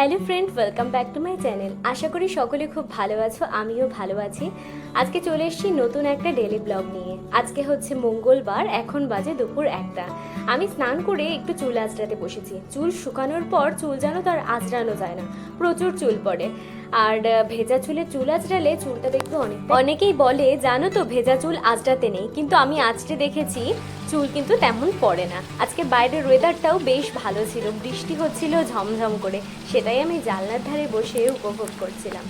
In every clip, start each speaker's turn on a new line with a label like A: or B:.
A: Hello friend, welcome back to my channel. আশা করি সকলে খুব ভালো আছো, আমিও ভালো আছি। আজকে চলে এসেছি নতুন একটা ডেলি ব্লগ নিয়ে। আজকে হচ্ছে মঙ্গলবার, এখন বাজে দুপুর একটা। আমি স্নান করে একটু চুল আঁচড়াতে বসেছি। চুল শুকানোর পর চুল যেন তার আঁচড়ানো যায় না, প্রচুর চুল পড়ে। আর ভেজা চুলে চুল আঁচড়ালে চুলটা দেখতে অনেক অনেকেই বলে, জানো তো, ভেজা চুল আঁচড়াতে নেই। কিন্তু আমি আঁচড়ে দেখেছি, চুল কিন্তু তেমন পড়ে না। আজকে বাইরের ওয়েদারটাও বেশ ভালো ছিল। বৃষ্টি হচ্ছিল ঝমঝম করে। সেটাই আমি জানলার ধারে বসে উপভোগ করছিলাম।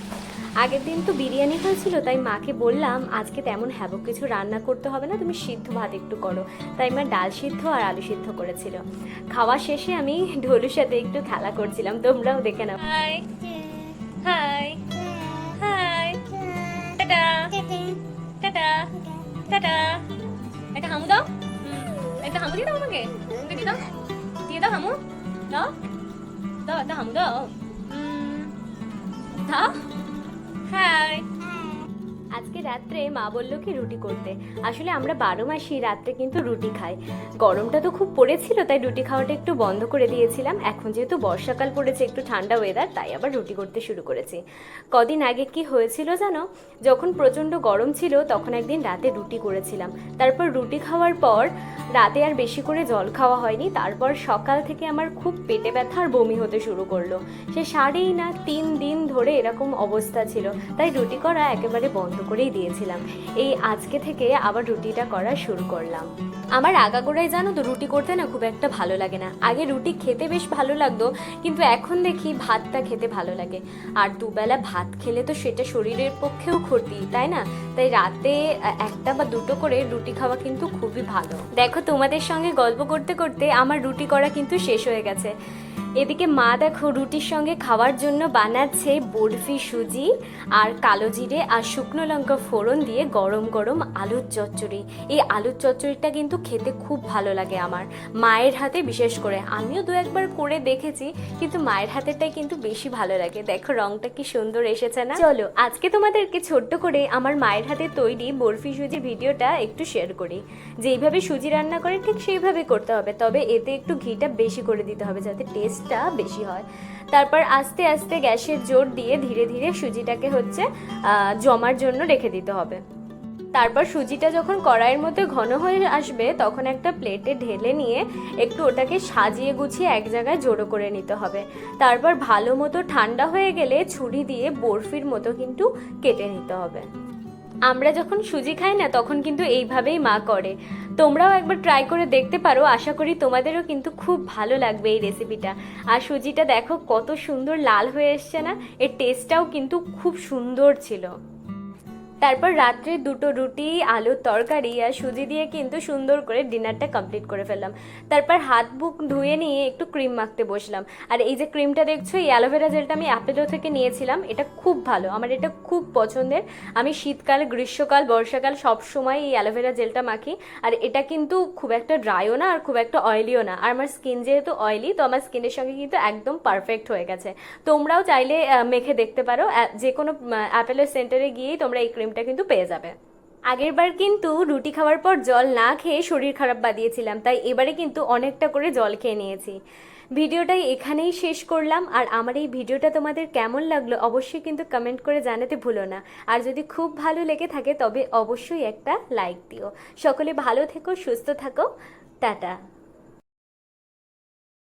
A: আগের দিন তো বিরিয়ানি হয়েছিল, তাই মাকে বললাম, আজকে তেমন হ্যাবক কিছু রান্না করতে হবে না, তুমি সিদ্ধ ভাত একটু করো। তাই মা ডাল সিদ্ধ আর আলু সিদ্ধ করেছিল। খাওয়া শেষে আমি ঢোলুর সাথে একটু খেলা করছিলাম, তোমরাও দেখে নাও। High high tata tata tata একটা হামু দাও। একটা হামু দিয়ে দাও আমাকে। আমাকে দিয়ে দাও। দিয়ে দাও হামু। দাও। দাও একটা হামু দাও। দাও। হাই আজকে রাত্রে মা বলল কি রুটি করতে। আসলে আমরা বারো মাসই রাত্রে কিন্তু রুটি খাই। গরমটা তো খুব পড়েছিল, তাই রুটি খাওয়াটা একটু বন্ধ করে দিয়েছিলাম। এখন যেহেতু বর্ষাকাল পড়েছে, একটু ঠান্ডা ওয়েদার তাই আবার রুটি করতে শুরু করেছি। কদিন আগে কি হয়েছিল জানো? যখন প্রচণ্ড গরম ছিল, তখন একদিন রাতে রুটি করেছিলাম। তারপর রুটি খাওয়ার পর রাতে আর বেশি করে জল খাওয়া হয়নি। তারপর সকাল থেকে আমার খুব পেটে ব্যথা আর বমি হতে শুরু করল। সে সারেই না তিন দিন ধরে এরকম অবস্থা ছিল। তাই রুটি করা একেবারে বন্ধ করেই দিয়েছিলাম। এই আজকে থেকে আবার রুটিটা করা শুরু করলাম। আমার আগাগোড়ায় জানো তো, রুটি করতে না খুব একটা ভালো লাগে না। আগে রুটি খেতে বেশ ভালো লাগতো, কিন্তু এখন দেখি ভাতটা খেতে ভালো লাগে। আর দুবেলা ভাত খেলে তো সেটা শরীরের পক্ষেও ক্ষতি, তাই না? তাই রাতে একটা বা দুটো করে রুটি খাওয়া কিন্তু খুবই ভালো। দেখো তোমাদের সঙ্গে গল্প করতে করতে আমার রুটি করা কিন্তু শেষ হয়ে গেছে। এদিকে মা দেখো রুটির সঙ্গে খাওয়ার জন্য বানাচ্ছে বরফি সুজি আর কালো জিরে আর শুকনো লঙ্কা ফোড়ন দিয়ে গরম গরম আলুর চচ্চড়ি। এই আলুর চচ্চড়িটা কিন্তু খেতে খুব ভালো লাগে আমার, মায়ের হাতে বিশেষ করে। আমিও দু একবার করে দেখেছি, কিন্তু মায়ের হাতেরটাই কিন্তু বেশি ভালো লাগে। দেখো রংটা কি সুন্দর এসেছে না? চলো, আজকে তোমাদেরকে ছোট্ট করে আমার মায়ের হাতে তৈরি বরফি সুজির ভিডিওটা একটু শেয়ার করি। যেইভাবে সুজি রান্না করে ঠিক সেইভাবে করতে হবে, তবে এতে একটু ঘিটা বেশি করে দিতে হবে যাতে টেস্টটা বেশি হয়। তারপর আস্তে আস্তে গ্যাসের জোর দিয়ে ধীরে ধীরে সুজিটাকে হচ্ছে জমার জন্য রেখে দিতে হবে। তারপর সুজিটা যখন কড়াইয়ের মধ্যে ঘন হয়ে আসবে, তখন একটা প্লেটে ঢেলে নিয়ে একটু ওটাকে সাজিয়ে গুছিয়ে এক জায়গায় জড়ো করে নিতে হবে। তারপর ভালো মতো ঠান্ডা হয়ে গেলে ছুরি দিয়ে বরফির মতো কিন্তু কেটে নিতে হবে। আমরা যখন সুজি খাই না, তখন কিন্তু এইভাবেই মা করে। তোমরাও একবার ট্রাই করে দেখতে পারো, আশা করি তোমাদেরও কিন্তু খুব ভালো লাগবে এই রেসিপিটা আর সুজিটা দেখো, কত সুন্দর লাল হয়ে এসছে না? এর টেস্টটাও কিন্তু খুব সুন্দর ছিল। তারপর রাত্রে দুটো রুটি, আলুর তরকারি আর সুজি দিয়ে কিন্তু সুন্দর করে ডিনারটা কমপ্লিট করে ফেললাম। তারপর হাত বুক ধুয়ে নিয়ে একটু ক্রিম মাখতে বসলাম। আর এই যে ক্রিমটা দেখছ, এই অ্যালোভেরা জেলটা আমি অ্যাপেলো থেকে নিয়েছিলাম, এটা খুব ভালো, আমার এটা খুব পছন্দের। আমি শীতকাল, গ্রীষ্মকাল, বর্ষাকাল সব সময় এই অ্যালোভেরা জেলটা মাখি, আর এটা কিন্তু খুব একটা ড্রাইও না আর খুব একটা অয়েলিও না। আর আমার স্কিন যেহেতু অয়েলি, তো আমার স্কিনের সঙ্গে কিন্তু একদম পারফেক্ট হয়ে গেছে। তোমরাও চাইলে মেখে দেখতে পারো। যে কোনো অ্যাপেলো সেন্টারে গিয়েই তোমরা এই ক্রিমটা কিন্তু পেয়ে যাবে। আগের বার কিন্তু রুটি খাওয়ার পর জল না খেয়ে শরীর খারাপ বাদিয়েছিলাম, তাই এবারে কিন্তু অনেকটা করে জল খেয়ে নিয়েছি। ভিডিওটাই এখানেই শেষ করলাম, আর আমার এই ভিডিওটা তোমাদের কেমন লাগল অবশ্যই কিন্তু কমেন্ট করে জানাতে ভুলো না। আর যদি খুব ভালো লেগে থাকে তবে অবশ্যই একটা লাইক দিও। সকলে ভালো থেকো, সুস্থ থাকো, টাটা।